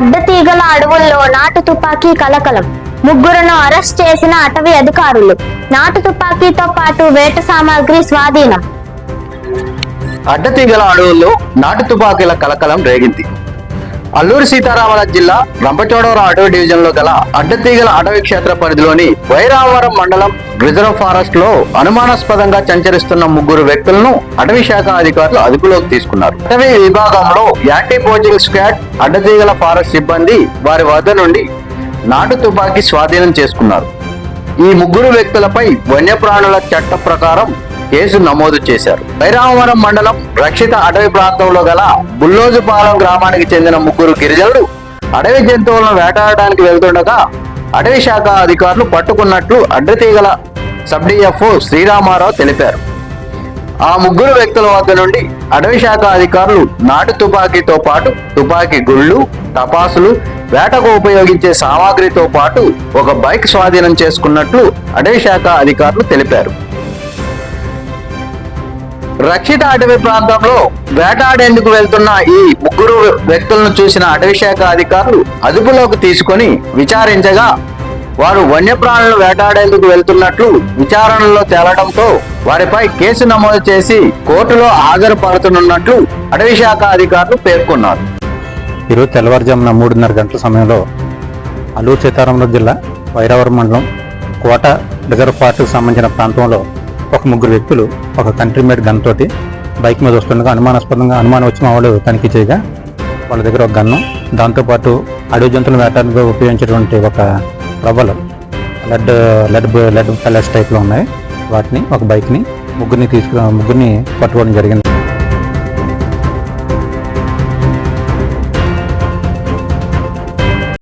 అడ్డతీగల అడవుల్లో నాటు తుపాకీ కలకలం. ముగ్గురును అరెస్ట్ చేసిన అటవీ అధికారులు. నాటు తుపాకీతో పాటు వేట సామాగ్రి స్వాధీనం. అడ్డతీగల అడవుల్లో నాటు తుపాకీల కలకలం రేగింది. అల్లూరు సీతారామరాజు జిల్లా రంపచోడవరం అటవీ డివిజన్లో గల అడ్డతీగల అటవీ క్షేత్ర పరిధిలోని వైరావరం మండలం రిజర్వ్ ఫారెస్ట్లో అనుమానాస్పదంగా సంచరిస్తున్న ముగ్గురు వ్యక్తులను అటవీ శాఖ అధికారులు అదుపులోకి తీసుకున్నారు. అటవీ విభాగంలో anti poaching squad Addateegala forest సిబ్బంది వారి వద్ద నుండి నాటు తుపాకీ స్వాధీనం చేసుకున్నారు. ఈ ముగ్గురు వ్యక్తులపై వన్యప్రాణుల చట్ట ప్రకారం కేసు నమోదు చేశారు. వైరామవరం మండలం రక్షిత అటవీ ప్రాంతంలో గల బుల్లోజుపాలెం గ్రామానికి చెందిన ముగ్గురు గిరిజనులు అడవి జంతువులను వేటాడడానికి వెళ్తుండగా అటవీ శాఖ అధికారులు పట్టుకున్నట్లు అడ్డతీగల సబ్ డిఎఫ్ఓ శ్రీరామారావు తెలిపారు. ఆ ముగ్గురు వ్యక్తుల వద్ద నుండి అటవీ శాఖ అధికారులు నాటు తుపాకీతో పాటు తుపాకీ గుళ్ళు టపాసులు వేటకు ఉపయోగించే సామాగ్రితో పాటు ఒక బైక్ స్వాధీనం చేసుకున్నట్లు అటవీ శాఖ అధికారులు తెలిపారు. రక్షిత అటవీ ప్రాంతంలో వేటాడేందుకు వెళ్తున్న ఈ ముగ్గురు వ్యక్తులను చూసిన అటవీ శాఖ అధికారులు అదుపులోకి తీసుకొని విచారించగా వారు వన్యప్రాణులను వేటాడేందుకు వెళ్తున్నట్లు విచారణలో తేలడంతో వారిపై కేసు నమోదు చేసి కోర్టులో హాజరుపడుతున్నట్లు అటవీ శాఖ అధికారులు పేర్కొన్నారు. ఈరోజు తెల్లవారుజామున మూడున్నర గంటల సమయంలో అల్లూరు సీతారామరాజు జిల్లా వైరావరం మండలం కోట రిజర్వ్ ఫారెస్ట్కి సంబంధించిన ప్రాంతంలో ఒక ముగ్గురు వ్యక్తులు ఒక కంట్రీ మేడ్ గన్ తోటి బైక్ మీద వస్తుండగా అనుమానాస్పదంగా అనుమానం వచ్చి మా వాళ్ళు తనిఖీ చేయగా వాళ్ళ దగ్గర ఒక గన్ను దాంతోపాటు అడవి జంతువులు వేటానికి ఉపయోగించేటువంటి ఒక రవ్వలు లెడ్ లెడ్ లెడ్ పెల్లెట్స్ టైప్లో ఉన్నాయి. వాటిని ఒక బైక్ని ముగ్గురిని తీసుకు ముగ్గురిని పట్టుకోవడం జరిగింది.